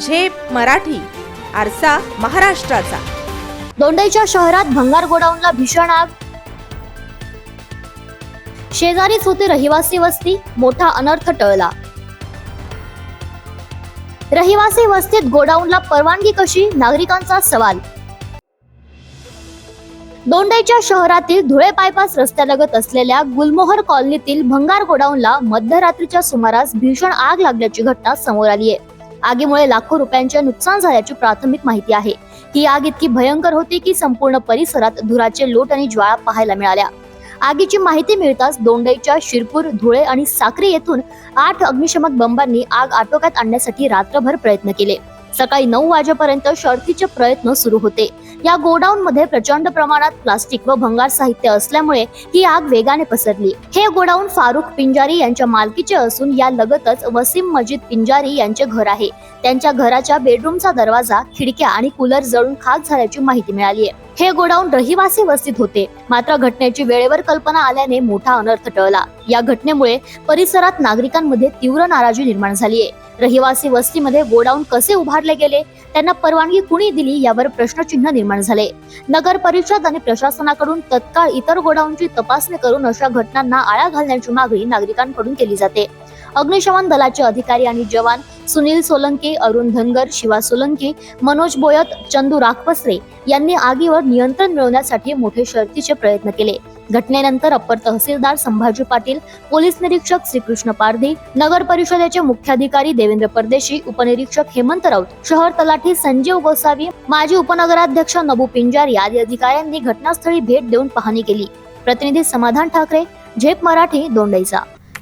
झेप मराठी आरसा महाराष्ट्राचा. दोंडाईच्या शहरात भंगार गोडाऊनला भीषण आग. शेजारीच होती रहिवासी वस्ती मोठा अनर्थ टळला. रहिवासी वस्तीत गोडाऊनला परवानगी कशी नागरिकांचा सवाल. दोंडाईच्या शहरातील धुळे बायपास रस्त्यालगत असलेल्या गुलमोहर कॉलनीतील भंगार गोडाऊनला मध्यरात्रीच्या सुमारास भीषण आग लागल्याची घटना समोर आली आहे आगीमुळे लाखो रुपयांचे नुकसान झाल्याची प्राथमिक माहिती आहे. ही आग इतकी भयंकर होती की संपूर्ण परिसरात धुराचे लोट आणि ज्वाळा पाहायला मिळाल्या. आगीची माहिती मिळताच दोंडाईच्या शिरपूर धुळे आणि साक्री येथून आठ अग्निशमक बंबांनी आग आटोक्यात आणण्यासाठी रात्रभर प्रयत्न केले. सकाळी नऊ वाजेपर्यंत शर्थीचे प्रयत्न सुरू होते. या गोडाऊन मध्ये प्रचंड प्रमाणात प्लास्टिक व भंगार साहित्य असल्यामुळे ही आग वेगाने पसरली. हे गोडाऊन फारुख पिंजारी यांच्या मालकीचे असून या लगतच वसीम मजिद पिंजारी यांचे घर आहे. त्यांच्या घराच्या बेडरूमचा दरवाजा खिडक्या आणि कूलर जळून खाक झाल्याची माहिती मिळाली आहे हे गोडाऊन रहिवासी वस्तीत होते. मात्र घटनेची वेळेवर कल्पना आल्याने मोठा अनर्थ टळला. या घटनेमुळे परिसरात नागरिकांमध्ये तीव्र नाराजी निर्माण झाली आहे रहिवासी वस्तीमध्ये गोडाऊन कसे उभारले गेले? त्यांना परवानगी कुणी दिली? यावर प्रश्नचिन्ह निर्माण झाले. नगर परिषद आणि प्रशासनाकडून तत्काळ इतर गोडाऊनची तपासणी करून अशा घटनांना आळा घालण्याची मागणी नागरिकांकडून केली जाते. अग्निशमन दलाचे अधिकारी आणि जवान सुनील सोलंकी अरुण धनगर शिवा सोलंकी मनोज बोयत चंदू राखपसरे यांनी आगीवर नियंत्रण मिळवण्यासाठी मोठे शर्तीचे प्रयत्न केले. घटनेनंतर अप्पर तहसीलदार संभाजी पाटील पोलीस निरीक्षक श्रीकृष्ण पारधी नगर परिषदेचे मुख्याधिकारी देवेंद्र परदेशी उपनिरीक्षक हेमंत राऊत शहर तलाठी संजीव गोसावी माजी उपनगराध्यक्ष नबू पिंजारी आदी अधिकाऱ्यांनी घटनास्थळी भेट देऊन पाहणी केली. प्रतिनिधी समाधान ठाकरे झेप मराठी दोंडईचा.